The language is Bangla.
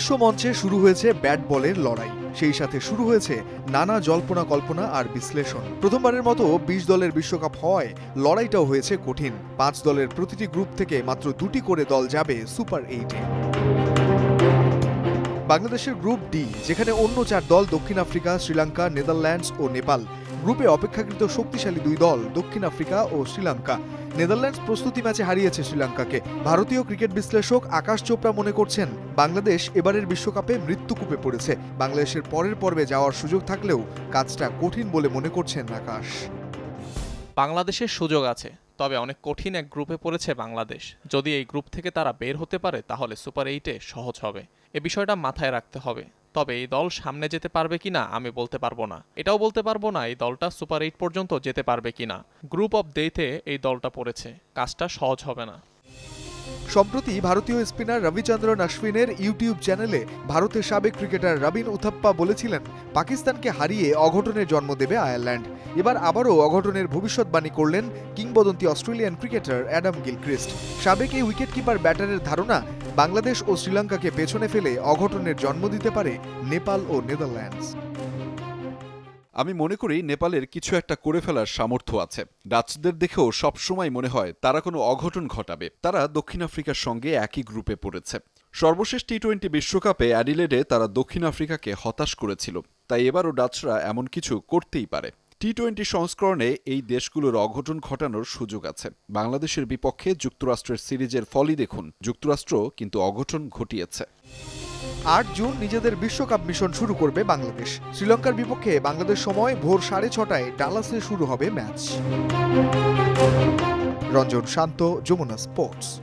বিশ্বমঞ্চে শুরু হয়েছে ব্যাট বলের লড়াই। সেই সাথে শুরু হয়েছে নানা জল্পনা কল্পনা আর বিশ্লেষণ। প্রথমবারের মতো বিশ দলের বিশ্বকাপ হওয়ায় লড়াইটাও হয়েছে কঠিন। পাঁচ দলের প্রতিটি গ্রুপ থেকে মাত্র দুটি করে দল যাবে সুপার এইটে। বাংলাদেশের গ্রুপ ডি, যেখানে অন্য চার দল দক্ষিণ আফ্রিকা, শ্রীলঙ্কা, নেদারল্যান্ডস ও নেপাল। গ্রুপে অপেক্ষাকৃত শক্তিশালী দুই দল দক্ষিণ আফ্রিকা ও শ্রীলঙ্কা। নেদারল্যান্ডস প্রস্তুতি ম্যাচে হারিয়েছে শ্রীলঙ্কাকে। ভারতীয় ক্রিকেট বিশ্লেষক আকাশ চোপড়া মনে করছেন, বাংলাদেশ এবারের বিশ্বকাপে মৃত্যুকূপে পড়েছে। বাংলাদেশের পরের পর্বে যাওয়ার সুযোগ থাকলেও কাজটা কঠিন বলে মনে করছেন আকাশ। বাংলাদেশের সুযোগ আছে, তবে অনেক কঠিন এক গ্রুপে পড়েছে বাংলাদেশ। যদি এই গ্রুপ থেকে তারা বের হতে পারে, তাহলে সুপার এইটে সহজ হবে। এ বিষয়টা মাথায় রাখতে হবে। তবে এই দল সামনে যেতে পারবে কিনা আমি বলতে পারব না। এটাও বলতে পারব না, এই দলটা সুপার এইট পর্যন্ত যেতে পারবে কিনা গ্রুপ অফ ডেতে এই দলটা পড়েছে। কাজটা সহজ হবে না। সম্প্রতি ভারতীয় স্পিনার রবিচন্দ্রন অশ্বিনের ইউটিউব চ্যানেলে ভারতের সাবেক ক্রিকেটার রবিন উথাপ্পা বলেছিলেন, পাকিস্তানকে হারিয়ে অঘটনের জন্ম দেবে আয়ারল্যান্ড। এবার আবারও অঘটনের ভবিষ্যৎবাণী করলেন কিংবদন্তি অস্ট্রেলিয়ান ক্রিকেটার অ্যাডাম গিলক্রিস্ট। সাবেক এই উইকেটকিপার ব্যাটারের ধারণা, বাংলাদেশ ও শ্রীলঙ্কাকে পেছনে ফেলে অঘটনের জন্ম দিতে পারে নেপাল ও নেদারল্যান্ডস। আমি মনে করি নেপালের কিছু একটা করে ফেলার সামর্থ্য আছে। ডাচদের দেখেও সবসময় মনে হয় তারা কোনো অঘটন ঘটাবে। তারা দক্ষিণ আফ্রিকার সঙ্গে একই গ্রুপে পড়েছে। সর্বশেষ টি টোয়েন্টি বিশ্বকাপে অ্যাডিলেডে তারা দক্ষিণ আফ্রিকাকে হতাশ করেছিল। তাই এবারও ডাচরা এমন কিছু করতেই পারে। টি টোয়েন্টি সংস্করণে এই দেশগুলোর অঘটন ঘটানোর সুযোগ আছে। বাংলাদেশের বিপক্ষে যুক্তরাষ্ট্রের সিরিজের ফলই দেখুন। যুক্তরাষ্ট্র কিন্তু অঘটন ঘটিয়েছে। আট জুন নিজেদের বিশ্বকাপ মিশন শুরু করবে বাংলাদেশ। শ্রীলঙ্কার বিপক্ষে বাংলাদেশ সময় ভোর সাড়ে ছটায় ডালাসে শুরু হবে ম্যাচ। রঞ্জন শান্ত, যমুনা স্পোর্টস।